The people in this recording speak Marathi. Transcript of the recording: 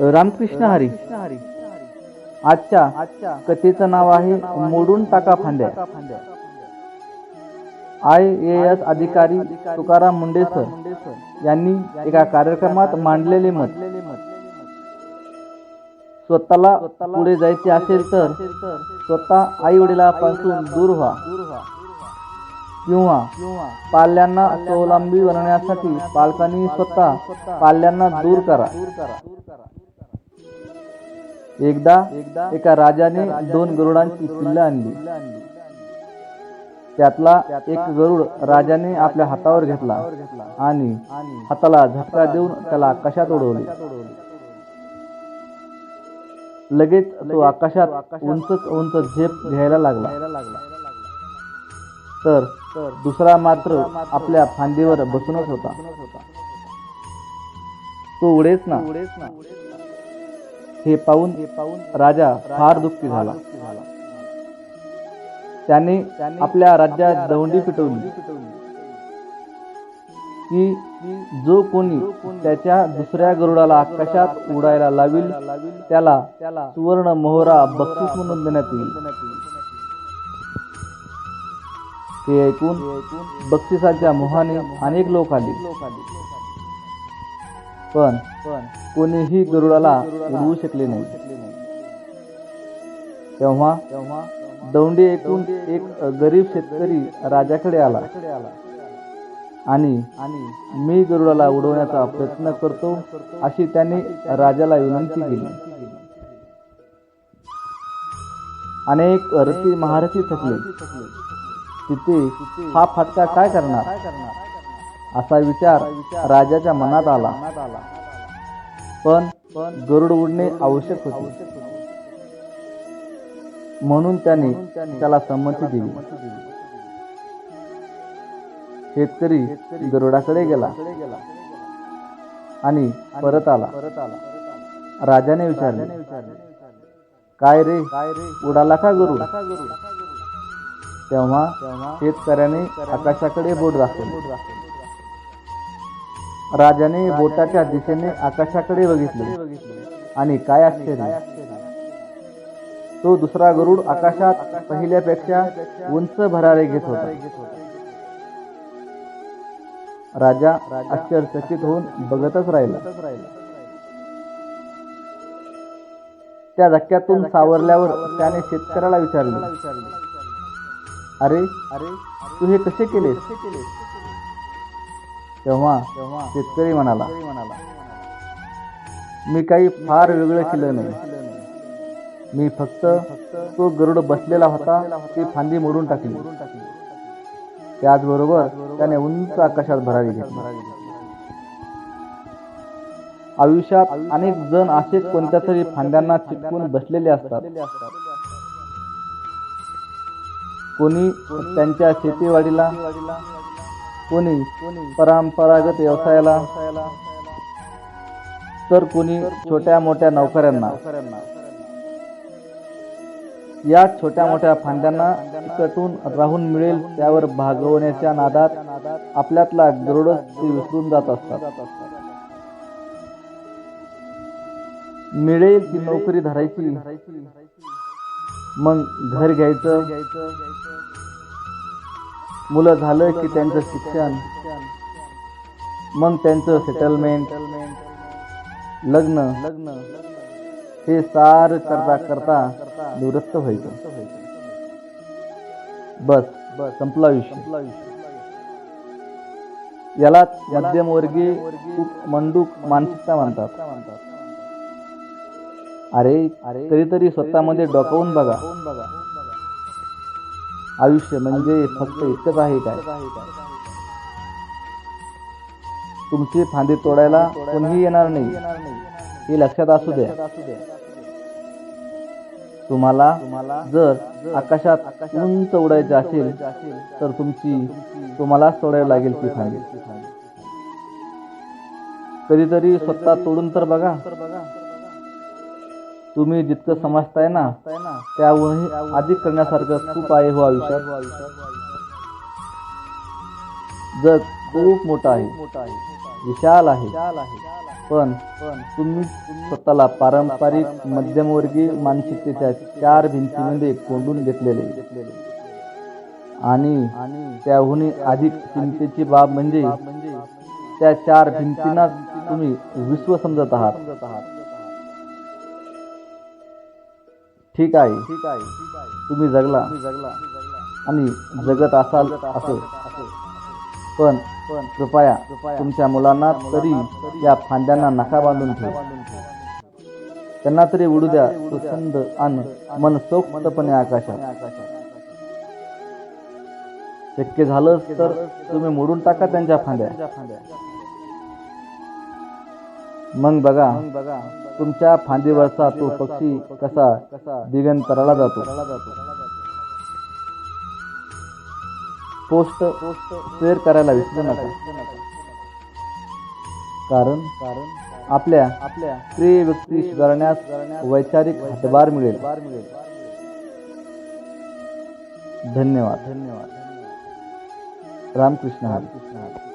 रामकृष्ण हरी. आजच्या आजच्या कथेचं नाव आहे मोडून टाका फांद्या. आय ए एस अधिकारी तुकाराम मुंडे सर यांनी एका कार्यक्रमात मांडलेले मत. स्वतःला पुढे जायचे असेल तर स्वतः आई वडिलापासून दूर व्हा. किंवा पाल्यांना स्वावलंबी बनवण्यासाठी पालकांनी स्वतः पाल्यांना दूर करा. एकदा एका राजाने दोन गरुडांची पिल्लं आणली. त्यातला एक गरुड राजाने आपल्या हातावर घेतला आणि हाताला झटका देऊन त्याला आकाशात उडवले. लगेच तो आकाशात उंचच उंच झेप घ्यायला लागला. तर दुसरा मात्र आपल्या फांदीवर बसूनच होता. तो उडेच ना. हे पाहून राजा फार दुःखी झाला. त्याने आपल्या राज्यात दौंडी पिटवली. की जो कोणी त्याच्या दुसऱ्या गरुडाला आकाशात उडायला लावील त्याला सुवर्ण मोहरा बक्षीस म्हणून देण्यात येईल. ते ऐकून बक्षिसाच्या मोहाने अनेक लोक आले. पण कोणीही गरुडाला उडवू शकले नाही. तेव्हा दौंडी ऐकून एक गरीब शेतकरी राजाकडे आला. आणि मी गरुडाला उडवण्याचा प्रयत्न करतो अशी त्याने राजाला विनंती केली. अनेक रथी महारथी थकले. तिथे हा फटका काय करणार? असा विचार राजाच्या मनात आला. पण गरुड उडणे आवश्यक होते. म्हणून त्याने त्याला संमती दिली. शेतकरी गरुडाकडे गेला आणि परत आला. राजाने विचारले काय रे? उडाला का गरुड? तेव्हा शेतकऱ्याने आकाशाकडे बोट दाखवले. राजाने बोटाच्या दिशेने आकाशाकडे बघितले. आणि काय आश्चर्य. तो दुसरा गरुड आकाशात पहिल्यापेक्षा उंच भरारे घेत होता. राजा आश्चर्यचकित होऊन बघतच राहिला. त्या धक्क्यातून सावरल्यावर त्याने शेतकऱ्याला विचारले अरे अरे तू हे कसे केले तेव्हा शेतकरी म्हणाला मी काही फार वेगळं केलं नाही. मी फक्त तो गरुड बसलेला होता ती फांदी मोडून टाकली. त्याचबरोबर त्याने उंच आकाशात भरारी घेतली. आयुष्यात अनेक जण असेच कोणत्या तरी फांद्यांना चिटकून बसलेले असतात. कोणी त्यांच्या शेतीवाडीला कोणी परंपरागत व्यवसायाला तर कोणी छोट्या मोठ्या नोकऱ्यांना. या छोट्या मोठ्या फांद्यांना चिकटून राहून मिळेल त्यावर भागवण्याच्या नादात आपल्यातला गरुडच ते विसरून जात असतात. मिळेल ती नोकरी धरायची. मग घर घ्यायचं. मुलं झालं की त्यांचं शिक्षण. मग त्यांचं सेटलमेंट लग्न. लग्न हे सार करता करता दुरुस्त व्हायचं. बस बस संपला विषय याला मध्यमवर्गीय खूप मंडूक मानसिकता म्हणतात. अरे अरे कधीतरी स्वतःमध्ये डोकावून बघा. आयुष्य म्हणजे फक्त इतकंच आहे काय? तुमची फांदी तोडायला कोणीही येणार नाही. हे लक्षात असू द्या. तुम्हाला जर आकाशात उंच उडायचे असेल तर तुमची तुम्हाला सोडायला लागेल ती फांदी. कधीतरी स्वतः तोडून तर बघा. तुम्ही जितकं समजताय ना त्याहूनही अधिक करण्यासारखं खूप आहे हो आयुष्यात. जग खूप मोठं आहे. विशाल आहे. पण तुम्ही स्वतःला पारंपरिक मध्यमवर्गीय मानसिकतेच्या चार भिंतीमध्ये कोंडून घेतलेले. आणि त्याहून अधिक चिंतेची बाब म्हणजे त्या चार भिंतींना तुम्ही विश्व समजत आहात. ठीक आहे. ठीक आहे तुम्ही जगला जगला आणि जगत असाल असं. पण कृपया तुमच्या मुलांना तरी या फांद्यांना नका बांधून ठेव. त्यांना तरी उडू द्या सुसंद आणि मन सोक्तपणे आकाशात. शक्य झालं तर तुम्ही मोडून टाका त्यांच्या फांद्या. मग बघा तुमच्या फांदीवरचा तो पक्षी कसा दिगंतराला जातो. पोस्ट शेअर करायला विसरू नका. कारण आपल्या आपल्या प्रिय व्यक्ती सुधारण्यास वैचारिक हातभार मिळेल. धन्यवाद धन्यवाद. रामकृष्ण हरी.